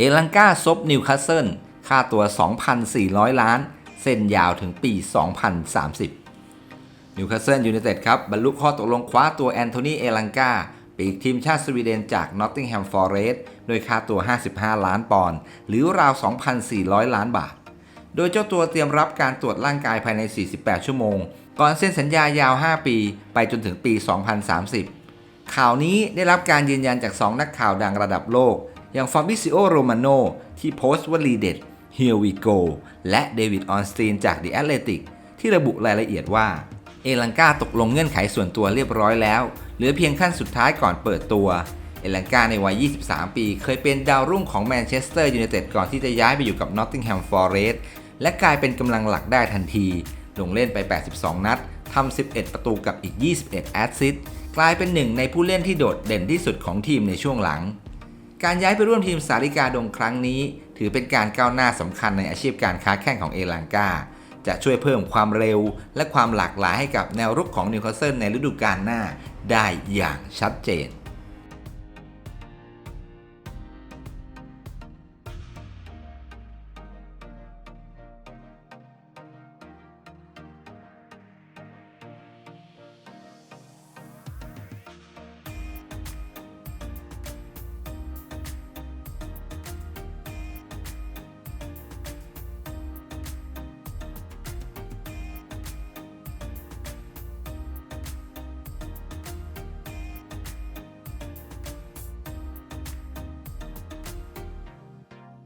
เอลังกาซบนิวคาสเซิลค่าตัว 2,400 ล้าน เส้นยาวถึงปี 2030 นิวคาสเซิลยูไนเต็ดครับ บรรลุข้อตกลงคว้าตัวแอนโทนีเอลังกาปีกทีมชาติสวีเดนจากนอตติงแฮมฟอร์เรสต์โดยค่าตัว 55 ล้านปอนด์หรือราว 2,400 ล้านบาท โดยเจ้าตัวเตรียมรับการตรวจร่างกายภายใน 48 ชั่วโมง ก่อนเซ็นสัญญายาว 5 ปี ไปจนถึงปี 2030 ข่าวนี้ได้รับการยืนยันจาก 2 นักข่าวดังระดับโลก อย่างฟาบิซิโอโรมาโนที่โพสต์วลีเด็ด Here we go และเดวิดออนสตีนจาก The Athletic ที่ระบุรายละเอียดว่า เอลังกาตกลงเงื่อนไขส่วนตัวเรียบร้อยแล้ว เหลือเพียงขั้นสุดท้ายก่อนเปิดตัว เอลังกาในวัย 23 ปี เคยเป็นดาวรุ่งของแมนเชสเตอร์ยูไนเต็ดก่อนที่จะย้ายไปอยู่กับนอตติงแฮมฟอร์เรสต์และกลายเป็นกำลังหลักได้ทันที ลงเล่นไป 82 นัดทำ 11 ประตูกับอีก 21 แอสซิสต์กลายเป็นหนึ่งในผู้เล่นที่โดดเด่นที่สุดของทีมในช่วงหลัง การย้ายไปร่วมทีมสาริกาดงครั้งนี้ ถือเป็นการก้าวหน้าสำคัญในอาชีพการค้าแข่งของเอลังกาจะช่วยเพิ่มความเร็ว และความหลากหลายให้กับแนวรุกของนิวคาสเซิลในฤดูกาลหน้าได้อย่างชัดเจน